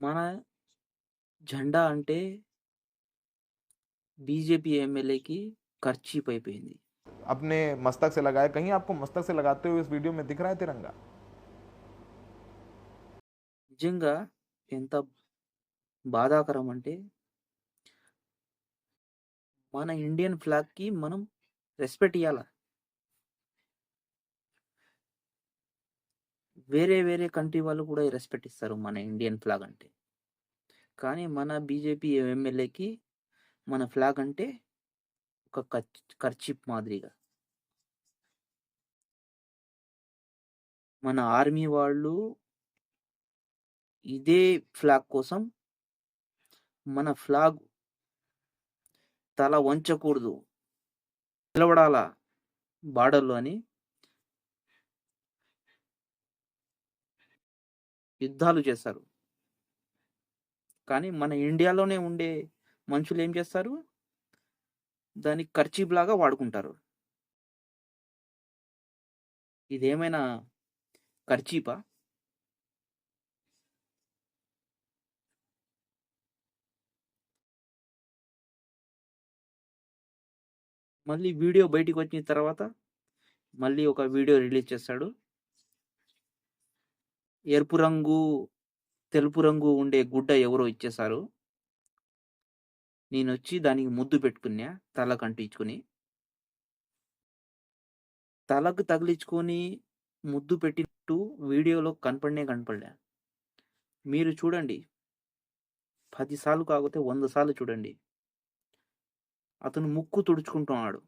మన జెండా అంటే బీజేపీ ఎమ్మెల్యేకి ఖర్చీప్ అయిపోయింది अपने मस्तक से लगाए कहीं आपको मस्तक से लगाते हुए इस वीडियो में दिख रहा है तिरंगा నిజంగా ఎంత బాధాకరం అంటే మన ఇండియన్ ఫ్లాగ్కి మనం రెస్పెక్ట్ ఇవ్వాల వేరే వేరే కంట్రీ వాళ్ళు కూడా రెస్పెక్ట్ ఇస్తారు మన ఇండియన్ ఫ్లాగ్ అంటే. కానీ మన బీజేపీ ఎమ్మెల్యేకి మన ఫ్లాగ్ అంటే ఒక ఖర్చిప్ మాదిరిగా. మన ఆర్మీ వాళ్ళు ఇదే ఫ్లాగ్ కోసం మన ఫ్లాగ్ తల వంచకూడదు. నిలబడాల బార్డర్లో అని యుద్ధాలు చేస్తారు కానీ మన ఇండియాలోనే ఉండే మనుషులు ఏం చేస్తారు? దాన్ని ఖర్చీప్ లాగా వాడుకుంటారు. ఇదేమైనా ఖర్చీపా మళ్ళీ వీడియో బయటికి వచ్చిన తర్వాత మళ్ళీ ఒక వీడియో రిలీజ్ చేస్తాడు. ఎరుపు రంగు తెలుపు రంగు ఉండే గుడ్డ ఎవరో ఇచ్చేశారు. నేను వచ్చి దానికి ముద్దు పెట్టుకున్నా తలకు అంటించుకుని. తలకు తగిలించుకొని ముద్దు పెట్టినట్టు వీడియోలో కనపడనే కనపడలే. మీరు చూడండి. పదిసార్లు కాకపోతే వంద సార్లు చూడండి. అతను ముక్కు తుడుచుకుంటున్నాడు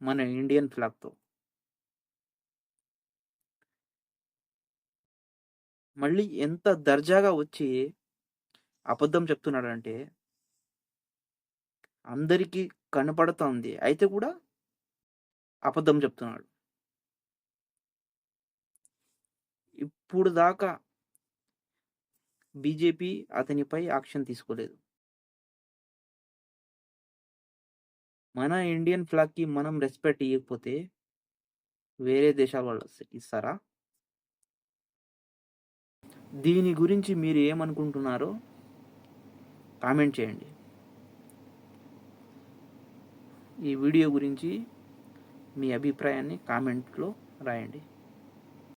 మన ఇండియన్ ఫ్లాగ్తో. మళ్ళీ ఎంత దర్జాగా వచ్చి అబద్ధం చెప్తున్నాడంటే అందరికీ కనపడుతోంది. అయితే కూడా అబద్ధం చెప్తున్నాడు. ఇప్పుడు దాకా బీజేపీ అతనిపై యాక్షన్ తీసుకోలేదు. మన ఇండియన్ ఫ్లాగ్కి మనం రెస్పెక్ట్ ఇవ్వకపోతే వేరే దేశాల వాళ్ళు ఇస్తారా? దీని గురించి మీరు ఏమనుకుంటున్నారో కామెంట్ చేయండి. ఈ వీడియో గురించి మీ అభిప్రాయాన్ని కామెంట్లో రాయండి.